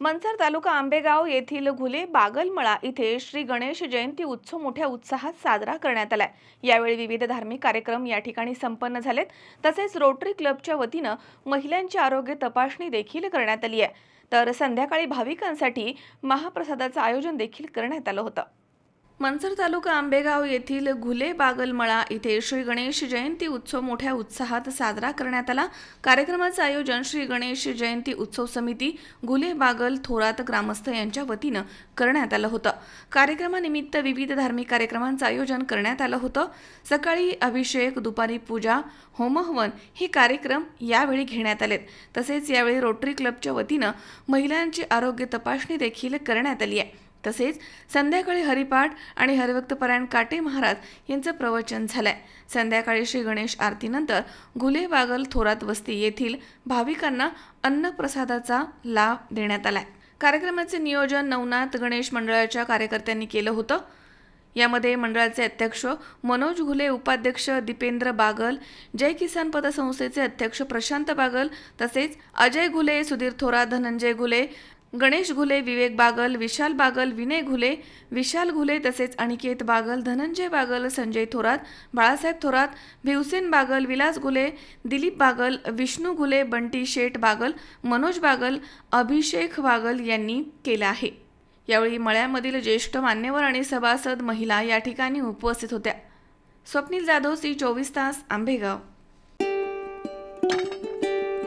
मनसर तालुका आंबेगाव येथील घुले बागलमळा इथे श्री गणेश जयंती उत्सव मोठ्या उत्साहात साजरा करण्यात आलाय. यावेळी विविध धार्मिक कार्यक्रम या ठिकाणी संपन्न झालेत. तसेच रोटरी क्लबच्या वतीनं महिलांची आरोग्य तपासणी देखील करण्यात आली आहे. तर संध्याकाळी भाविकांसाठी महाप्रसादाचं आयोजन देखील करण्यात आलं होतं. मनसर तालुका आंबेगाव येथील घुले बागलमळा इथे श्री गणेश जयंती उत्सव मोठ्या उत्साहात साजरा करण्यात आला. कार्यक्रमाचं आयोजन श्री गणेश जयंती उत्सव समिती घुले बागल थोरात ग्रामस्थ यांच्या वतीनं करण्यात आलं होतं. कार्यक्रमानिमित्त विविध धार्मिक कार्यक्रमांचं आयोजन करण्यात आलं होतं. सकाळी अभिषेक दुपारी पूजा होमहवन हे कार्यक्रम यावेळी घेण्यात आलेत. तसेच यावेळी रोटरी क्लबच्या वतीनं महिलांची आरोग्य तपासणी देखील करण्यात आली आहे. तसेच संध्याकाळी हरिपाठ आणि हरिभक्तपरायण काटे महाराज यांचं प्रवचन झालंय. संध्याकाळी श्री गणेश आरतीनंतर घुले बागल थोरात वस्ती येथील भाविकांना अन्नप्रसादाचा लाभ देण्यात आलाय. कार्यक्रमाचे नियोजन नवनाथ गणेश मंडळाच्या कार्यकर्त्यांनी केलं होतं. यामध्ये मंडळाचे अध्यक्ष मनोज घुले उपाध्यक्ष दीपेंद्र बागल जय किसान पतसंस्थेचे अध्यक्ष प्रशांत बागल तसेच अजय घुले सुधीर थोरात धनंजय घुले गणेश घुले विवेक बागल विशाल बागल विनय घुले विशाल घुले तसेच अनिकेत बागल धनंजय बागल संजय थोरात बाळासाहेब थोरात भिवसेन बागल विलास घुले दिलीप बागल विष्णू घुले बंटी शेठ बागल मनोज बागल अभिषेक बागल यांनी केलं आहे. यावेळी मळ्यामधील ज्येष्ठ मान्यवर आणि सभासद महिला या ठिकाणी उपस्थित होत्या. स्वप्नील जाधव सी चोवीस तास आंबेगाव.